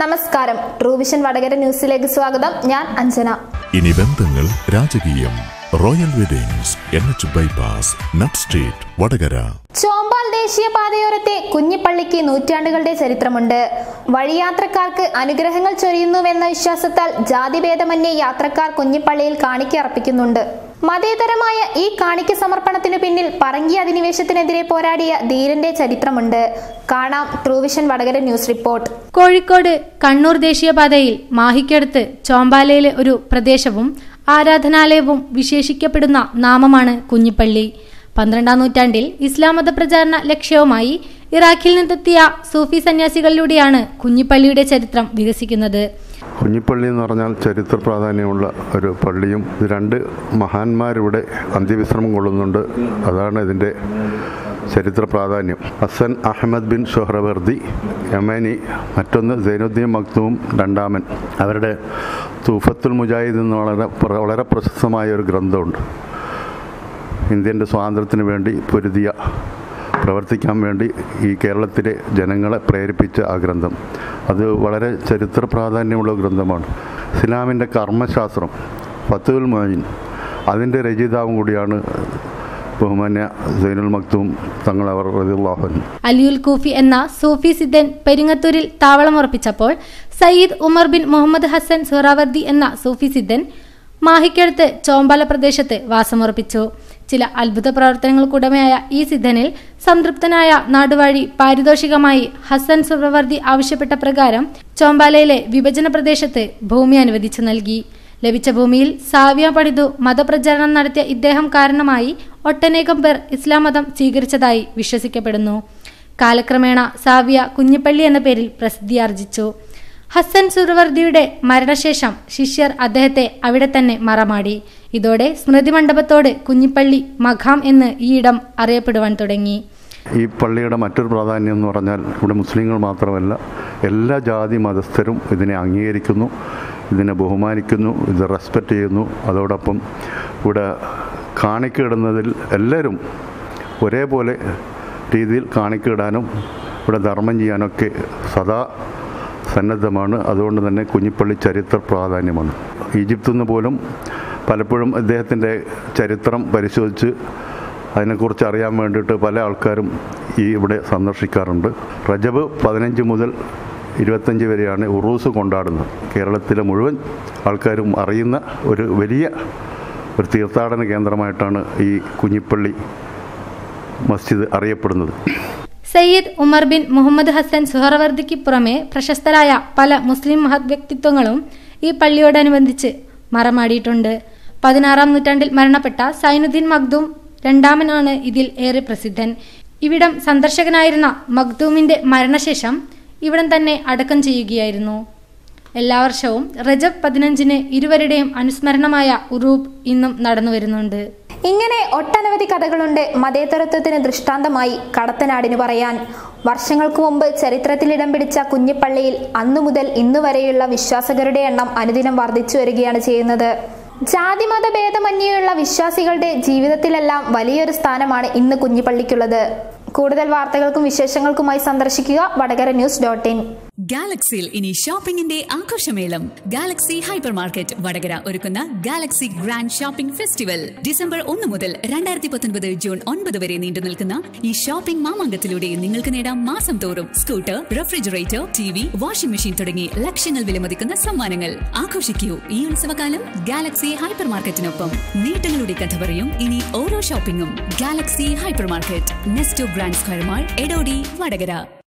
നമസ്കാരം. ട്രൂവിഷൻ വടകര ന്യൂസിലേക്ക് സ്വാഗതം. ഞാൻ അഞ്ജന. ഇനി ബന്ധങ്ങൾ രാജകീയം. Royal weddings N H bypass nut street Vadakara. Chombal ദേശീയപാതയോരത്തെ കുഞ്ഞിപ്പള്ളിക്ക് നൂറ്റാണ്ടുകളുടെ ചരിത്രമുണ്ട്. വഴിയാത്രക്കാർക്ക് അനുഗ്രഹങ്ങൾ ചൊരിയുന്നുവെന്ന വിശ്വാസത്താൽ ജാതിഭേദമന്യേ യാത്രക്കാർ കുഞ്ഞിപ്പള്ളിയിൽ കാണിക്ക അർപ്പിക്കുന്നുണ്ട് മതേതരമായ ഈ കാണിക്ക സമർപ്പണത്തിനു പിന്നിൽ പറങ്കി അധിനിവേശത്തിനെതിരെ പോരാടിയ ധീരന്റെ ചരിത്രമുണ്ട്. കാണാം Truevision Vadakara news report. Kozhikode Kannur ദേശീയപാതയിൽ മാഹിക്കടുത്ത് ചോമ്പാലയിലെ ഒരു പ്രദേശവും ആരാധനാലയവും വിശേഷിക്കപ്പെടുന്ന നാമമാണ് കുഞ്ഞിപ്പള്ളി. പന്ത്രണ്ടാം നൂറ്റാണ്ടിൽ ഇസ്ലാം മത പ്രചാരണ ലക്ഷ്യവുമായി ഇറാഖിൽ നിന്നെത്തിയ സൂഫി സന്യാസികളിലൂടെയാണ് കുഞ്ഞിപ്പള്ളിയുടെ ചരിത്രം വികസിക്കുന്നത്. കുഞ്ഞിപ്പള്ളി എന്ന് പറഞ്ഞാൽ ചരിത്ര പ്രാധാന്യമുള്ള ഒരു പള്ളിയും രണ്ട് മഹാന്മാരിവിടെ അന്ത്യവിശ്രമം കൊള്ളുന്നുണ്ട്. അതാണ് ഇതിന്റെ ചരിത്ര പ്രാധാന്യം. ഹസൻ അഹമ്മദ് ബിൻ ഷൊഹ്റവർദി യമനി മറ്റൊന്ന് സൈനുദ്ദീൻ മക്തൂം രണ്ടാമൻ. അവരുടെ തൂഫത്തുൽ മുജാഹിദ് എന്ന് വളരെ വളരെ പ്രശസ്തമായ ഒരു ഗ്രന്ഥമുണ്ട്. ഇന്ത്യന്റെ സ്വാതന്ത്ര്യത്തിന് വേണ്ടി പൊരുതിയ പ്രവർത്തിക്കാൻ വേണ്ടി ഈ കേരളത്തിലെ ജനങ്ങളെ പ്രേരിപ്പിച്ച ആ ഗ്രന്ഥം. അത് വളരെ ചരിത്ര പ്രാധാന്യമുള്ള ഗ്രന്ഥമാണ്. ഇസ്ലാമിന്റെ കർമ്മശാസ്ത്രം ഫത്തുൽ മൊയിൻ. അതിന്റെ രചയിതാവും കൂടിയാണ് തങ്ങൾ അവർ അലിയുൽ കൂഫി എന്ന സൂഫി സിദ്ധൻ പെരിങ്ങത്തൂരിൽ താവളമുറപ്പിച്ചപ്പോൾ സയ്യിദ് ഉമർ ബിൻ മുഹമ്മദ് ഹസൻ സുഹറാവർദി എന്ന സൂഫി സിദ്ധൻ മാഹിക്കടുത്ത് ചോമ്പാല പ്രദേശത്ത് വാസമുറപ്പിച്ചു. ചില അത്ഭുത പ്രവർത്തനങ്ങൾക്കുടമയായ ഈ സിദ്ധനിൽ സംതൃപ്തനായ നാടുവാഴി പാരിതോഷികമായി ഹസൻ സുഹറവർദി ആവശ്യപ്പെട്ട പ്രകാരം ചോമ്പാലയിലെ വിഭജന പ്രദേശത്ത് ഭൂമി അനുവദിച്ചു നൽകി. ലഭിച്ച ഭൂമിയിൽ സാവ്യ പണിതു മതപ്രചരണം നടത്തിയ ഇദ്ദേഹം കാരണമായി ഒട്ടനേകം പേർ ഇസ്ലാം മതം സ്വീകരിച്ചതായി വിശ്വസിക്കപ്പെടുന്നു. കാലക്രമേണ സാവ്യ കുഞ്ഞിപ്പള്ളി എന്ന പേരിൽ പ്രസിദ്ധിയാർജിച്ചു ഹസൻ സുർവർദിയുടെ മരണശേഷം ശിഷ്യർ അദ്ദേഹത്തെ അവിടെ തന്നെ മറമാടി. ഇതോടെ സ്മൃതി മണ്ഡപത്തോട് കുഞ്ഞിപ്പള്ളി മഖാം എന്ന് ഈ ഇടം അറിയപ്പെടുവാൻ തുടങ്ങി. ഈ പള്ളിയുടെ മറ്റൊരു പ്രാധാന്യം എന്ന് പറഞ്ഞാൽ ഇവിടെ മുസ്ലിങ്ങൾ മാത്രമല്ല എല്ലാ ജാതി മതസ്ഥരും ഇതിനെ അംഗീകരിക്കുന്നു ഇതിനെ ബഹുമാനിക്കുന്നു ഇത് റെസ്പെക്റ്റ് ചെയ്യുന്നു. അതോടൊപ്പം ഇവിടെ കാണിക്കിടുന്നതിൽ എല്ലാവരും ഒരേപോലെ രീതിയിൽ കാണിക്കിടാനും ഇവിടെ ധർമ്മം ചെയ്യാനൊക്കെ സദാ സന്നദ്ധമാണ്. അതുകൊണ്ട് തന്നെ കുഞ്ഞിപ്പള്ളി ചരിത്ര പ്രാധാന്യമാണ്. ഈജിപ്തിൽ നിന്ന് പോലും പലപ്പോഴും അദ്ദേഹത്തിന്റെ ചരിത്രം പരിശോധിച്ച് അതിനെക്കുറിച്ച് അറിയാൻ വേണ്ടിയിട്ട് പല ആൾക്കാരും ഈ ഇവിടെ സന്ദർശിക്കാറുണ്ട്. റജബ് പതിനഞ്ച് മുതൽ ഇരുപത്തഞ്ച് വരെയാണ് ഉറൂസ് കൊണ്ടാടുന്നത്. കേരളത്തിലെ മുഴുവൻ ആൾക്കാരും അറിയുന്ന ഒരു വലിയ ഒരു തീർത്ഥാടന കേന്ദ്രമായിട്ടാണ് ഈ കുഞ്ഞിപ്പള്ളി മസ്ജിദ് അറിയപ്പെടുന്നത്. സയ്യിദ് ഉമർ ബിൻ മുഹമ്മദ് ഹസൻ സുഹറവർദിക്ക് പുറമെ പ്രശസ്തരായ പല മുസ്ലിം മഹത് വ്യക്തിത്വങ്ങളും ഈ പള്ളിയോടനുബന്ധിച്ച് മറമാടിയിട്ടുണ്ട്. പതിനാറാം നൂറ്റാണ്ടിൽ മരണപ്പെട്ട സൈനുദ്ദീൻ മഖ്ദൂം രണ്ടാമനാണ് ഇതിൽ ഏറെ പ്രസിദ്ധൻ. ഇവിടം സന്ദർശകനായിരുന്ന മഖ്ദൂമിന്റെ മരണശേഷം ഇവിടം തന്നെ അടക്കം ചെയ്യുകയായിരുന്നു. എല്ലാ വർഷവും റജബ് പതിനഞ്ചിന് ഇരുവരുടെയും അനുസ്മരണമായ ഉറൂബ് ഇന്നും നടന്നു വരുന്നുണ്ട്. ഇങ്ങനെ ഒട്ടനവധി കഥകളുണ്ട് മതേതരത്വത്തിന് ദൃഷ്ടാന്തമായി കടത്തനാടിന് പറയാൻ. വർഷങ്ങൾക്ക് മുമ്പ് ചരിത്രത്തിൽ ഇടം പിടിച്ച കുഞ്ഞിപ്പള്ളിയിൽ അന്നു മുതൽ ഇന്നു വരെയുള്ള വിശ്വാസകരുടെ എണ്ണം അനുദിനം വർദ്ധിച്ചു വരികയാണ് ചെയ്യുന്നത്. ജാതിമത ഭേദമന്യേയുള്ള വിശ്വാസികളുടെ ജീവിതത്തിലെല്ലാം വലിയൊരു സ്ഥാനമാണ് ഇന്ന് കുഞ്ഞിപ്പള്ളിക്കുള്ളത്. കൂടുതൽ വാർത്തകൾക്കും വിശേഷങ്ങൾക്കുമായി സന്ദർശിക്കുക വടകര ന്യൂസ് ഡോട്ട് ഇൻ. ഗാലക്സിയിൽ ഇനി ഷോപ്പിംഗിന്റെ ആഘോഷമേളം. ഗാലക്സി ഹൈപ്പർ മാർക്കറ്റ് വടകര ഒരുക്കുന്ന Galaxy grand shopping festival. December ഒന്ന് മുതൽ രണ്ടായിരത്തി പത്തൊൻപത് ജൂൺ ഒൻപത് വരെ നീണ്ടു നിൽക്കുന്ന ഈ ഷോപ്പിംഗ് മാമാങ്കത്തിലൂടെ നിങ്ങൾക്ക് നേടാം മാസം തോറും scooter refrigerator T V washing machine തുടങ്ങി ലക്ഷങ്ങൾ വിലമതിക്കുന്ന സമ്മാനങ്ങൾ. ആഘോഷിക്കൂ ഈ ഉത്സവകാലം ഗാലക്സി ഹൈപ്പർ മാർക്കറ്റിനൊപ്പം. നേട്ടങ്ങളുടെ കഥ പറയും ഇനി ഓരോ ഷോപ്പിംഗും. Galaxy hyper market Nesto grand square mall Edodi Vadakara.